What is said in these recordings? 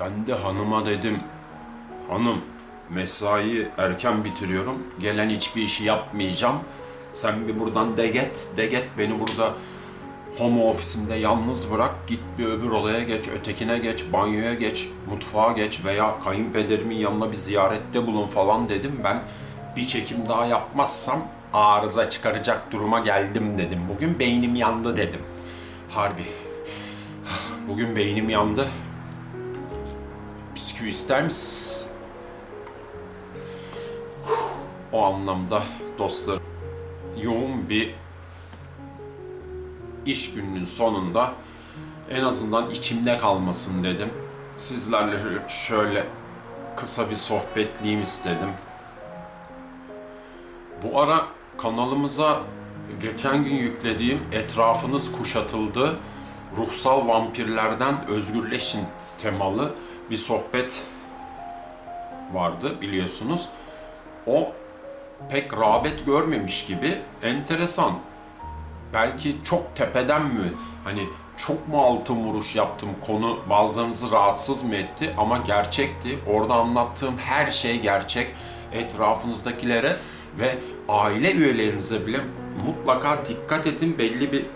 Ben de hanıma dedim. Hanım, mesai erken bitiriyorum. Gelen hiçbir işi yapmayacağım. Sen bir buradan deget, deget beni burada home ofisimde yalnız bırak. Git bir öbür odaya geç, ötekine geç, banyoya geç, mutfağa geç veya kayınpederimin yanına bir ziyarette bulun falan dedim. Ben bir çekim daha yapmazsam arıza çıkaracak duruma geldim dedim. Bugün beynim yandı dedim. Harbi. Bugün beynim yandı. Bisküvi ister misin? O anlamda dostlar yoğun bir iş gününün sonunda en azından içimde kalmasın dedim. Sizlerle şöyle kısa bir sohbetliyim istedim. Bu ara kanalımıza geçen gün yüklediğim Etrafınız Kuşatıldı Ruhsal Vampirlerden Özgürleşin temalı bir sohbet vardı biliyorsunuz. O pek rağbet görmemiş gibi enteresan. Belki çok tepeden mi hani çok mu altın vuruş yaptım konu bazılarınızı rahatsız mı etti ama gerçekti. Orada anlattığım her şey gerçek. Etrafınızdakilere ve aile üyelerinize bile mutlaka dikkat edin belli bir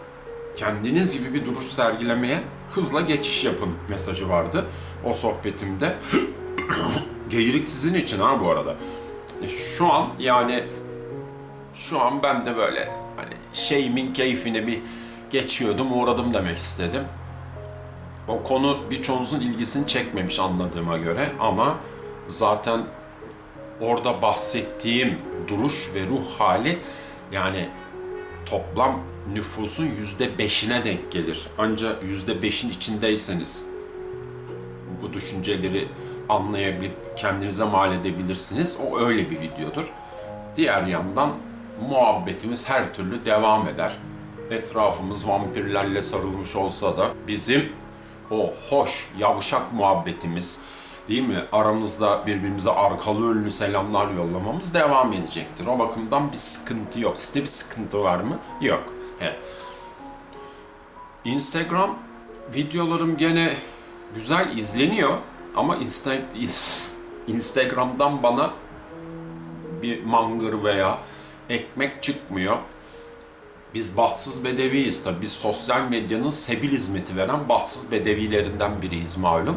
kendiniz gibi bir duruş sergilemeye hızla geçiş yapın mesajı vardı o sohbetimde. Geyirik sizin için ha bu arada. E, Şu an yani şu an ben de böyle hani şeyimin keyfine bir geçiyordum, uğradım demek istedim. O konu birçoğunuzun ilgisini çekmemiş anladığıma göre ama zaten orada bahsettiğim duruş ve ruh hali yani toplam nüfusun yüzde beşine denk gelir. Ancak yüzde beşin içindeyseniz bu düşünceleri anlayabilip kendinize mal edebilirsiniz. O öyle bir videodur. Diğer yandan muhabbetimiz her türlü devam eder. Etrafımız vampirlerle sarılmış olsa da bizim o hoş, yavşak muhabbetimiz değil mi? Aramızda birbirimize arkalı önlü selamlar yollamamız devam edecektir. O bakımdan bir sıkıntı yok. Sizde bir sıkıntı var mı? Yok. Instagram videolarım gene güzel izleniyor ama Insta Instagram'dan bana bir mangır veya ekmek çıkmıyor. Biz bahtsız bedeviyiz tabii. Biz sosyal medyanın sebil hizmeti veren bahtsız bedevilerinden biriyiz malum.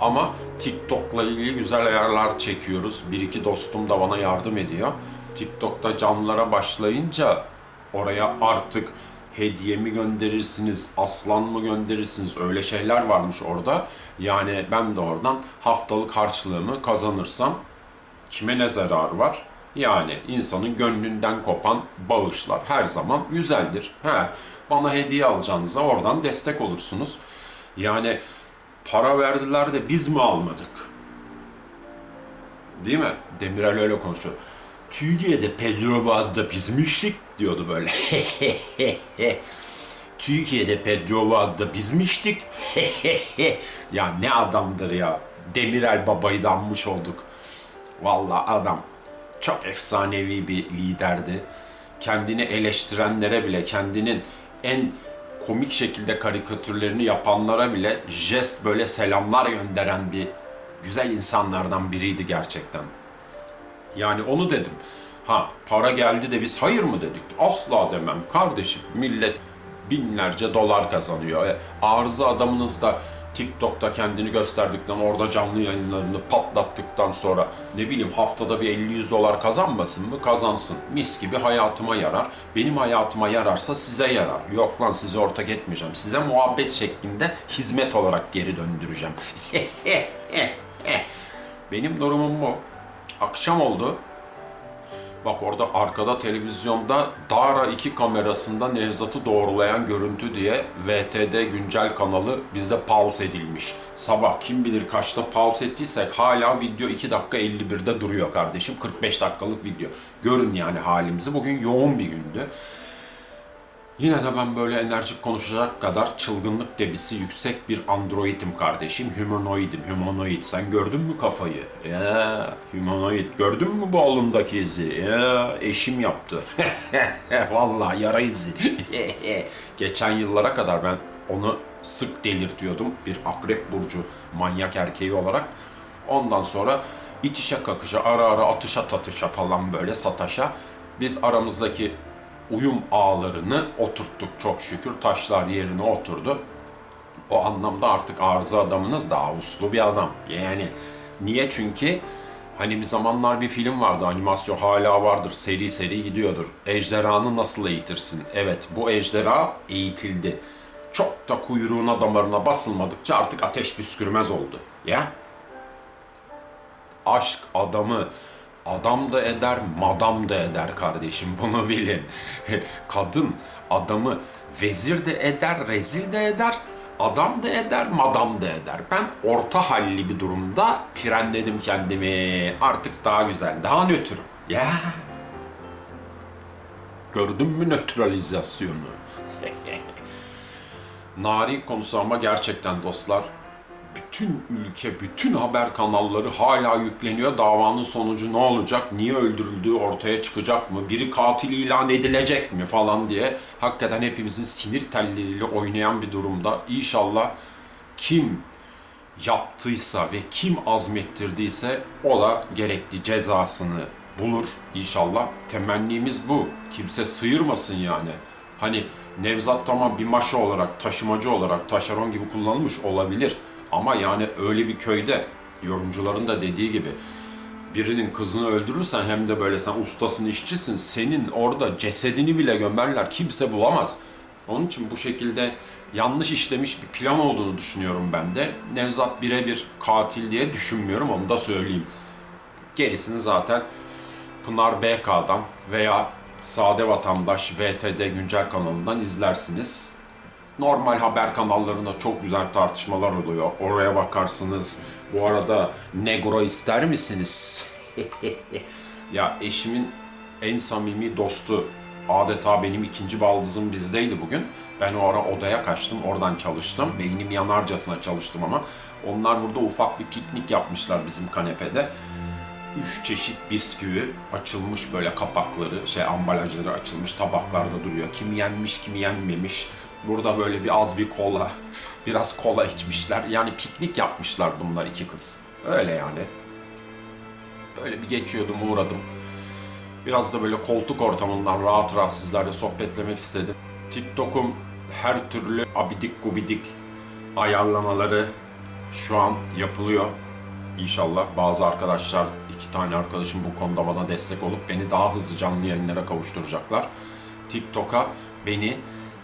Ama TikTok'la ilgili güzel ayarlar çekiyoruz. Bir iki dostum da bana yardım ediyor. TikTok'ta canlılara başlayınca oraya artık hediye mi gönderirsiniz, aslan mı gönderirsiniz öyle şeyler varmış orada. Yani ben de oradan haftalık harçlığımı kazanırsam kime ne zararı var? Yani insanın gönlünden kopan bağışlar her zaman güzeldir. He, bana hediye alacağınıza oradan destek olursunuz. Yani para verdiler de biz mi almadık? Değil mi? Demirel öyle konuşuyor. Türkiye'de Pedro Vaz'da bizim işlik diyordu böyle. Türkiye'de Pedro Vaz'da biz mi içtik? ya ne adamdır ya. Demirel babayı da anmış olduk. Vallahi adam çok efsanevi bir liderdi. Kendini eleştirenlere bile, kendinin en komik şekilde karikatürlerini yapanlara bile jest böyle selamlar gönderen bir güzel insanlardan biriydi gerçekten. Yani onu dedim. Ha para geldi de biz hayır mı dedik? Asla demem kardeşim. Millet binlerce dolar kazanıyor. E, arıza adamınız da TikTok'ta kendini gösterdikten, orada canlı yayınlarını patlattıktan sonra ne bileyim haftada bir 50-100 dolar kazanmasın mı? Kazansın. Mis gibi hayatıma yarar. Benim hayatıma yararsa size yarar. Yok lan size ortak etmeyeceğim. Size muhabbet şeklinde hizmet olarak geri döndüreceğim. Benim durumum bu. Akşam oldu. Bak orada arkada televizyonda Dara 2 kamerasında Nevzat'ı doğrulayan görüntü diye VTD güncel kanalı bizde pause edilmiş. Sabah kim bilir kaçta pause ettiysek hala video 2 dakika 51'de duruyor kardeşim. 45 dakikalık video. Görün yani halimizi. Bugün yoğun bir gündü. Yine de ben böyle enerjik konuşacak kadar çılgınlık debisi yüksek bir androidim kardeşim. Humanoidim, humanoid. Sen gördün mü kafayı? Ya, humanoid. Gördün mü bu alındaki izi? Ya, eşim yaptı. Vallahi yara izi. Geçen yıllara kadar ben onu sık delirtiyordum. Bir akrep burcu manyak erkeği olarak. Ondan sonra itişe kakışa, ara ara atışa tatışa falan böyle sataşa biz aramızdaki uyum ağlarını oturttuk çok şükür. Taşlar yerine oturdu. O anlamda artık arıza adamınız daha uslu bir adam. Yani niye? Çünkü hani bir zamanlar bir film vardı, animasyon hala vardır, seri seri gidiyordur. Ejderhanı nasıl eğitirsin? Evet, bu ejderha eğitildi. Çok da kuyruğuna damarına basılmadıkça artık ateş püskürmez oldu. Ya? aşk adamı adam da eder, madam da eder kardeşim. Bunu bilin. Kadın adamı vezir de eder, rezil de eder, adam da eder, madam da eder. Ben orta halli bir durumda frenledim kendimi. Artık daha güzel, daha nötrüm. Ya. Gördün mü nötralizasyonu? Narin konusu ama gerçekten dostlar bütün ülke, bütün haber kanalları hala yükleniyor. Davanın sonucu ne olacak? Niye öldürüldüğü ortaya çıkacak mı? Biri katil ilan edilecek mi falan diye. Hakikaten hepimizin sinir telleriyle oynayan bir durumda. İnşallah kim yaptıysa ve kim azmettirdiyse o da gerekli cezasını bulur inşallah. Temennimiz bu. Kimse sıyırmasın yani. Hani Nevzat tamam bir maşa olarak, taşımacı olarak, taşeron gibi kullanılmış olabilir. Ama yani öyle bir köyde yorumcuların da dediği gibi birinin kızını öldürürsen hem de böyle sen ustasın, işçisin, senin orada cesedini bile gömerler. Kimse bulamaz. Onun için bu şekilde yanlış işlemiş bir plan olduğunu düşünüyorum ben de. Nevzat birebir katil diye düşünmüyorum onu da söyleyeyim. Gerisini zaten Pınar BK'dan veya Sade Vatandaş VTD Güncel kanalından izlersiniz. Normal haber kanallarında çok güzel tartışmalar oluyor. Oraya bakarsınız. Bu arada negro ister misiniz? ya eşimin en samimi dostu adeta benim ikinci baldızım bizdeydi bugün. Ben o ara odaya kaçtım, oradan çalıştım. Beynim yanarcasına çalıştım ama. Onlar burada ufak bir piknik yapmışlar bizim kanepede. Üç çeşit bisküvi açılmış böyle kapakları, şey ambalajları açılmış tabaklarda duruyor. Kimi yenmiş, kimi yenmemiş. Burada böyle bir az bir kola, biraz kola içmişler. Yani piknik yapmışlar bunlar iki kız. Öyle yani. Böyle bir geçiyordum, uğradım. Biraz da böyle koltuk ortamından rahat rahat sizlerle sohbetlemek istedim. TikTok'um her türlü abidik gubidik ayarlamaları şu an yapılıyor. İnşallah bazı arkadaşlar, iki tane arkadaşım bu konuda bana destek olup beni daha hızlı canlı yayınlara kavuşturacaklar. TikTok'a beni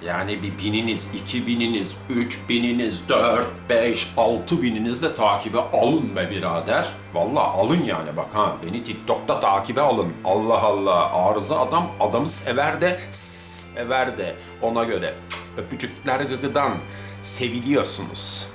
yani bir bininiz, iki bininiz, üç bininiz, dört, beş, altı bininiz de takibe alın be birader. Vallahi alın yani bak ha beni TikTok'ta takibe alın. Allah Allah arıza adam adamı sever de sever de ona göre öpücükler gıgıdan seviliyorsunuz.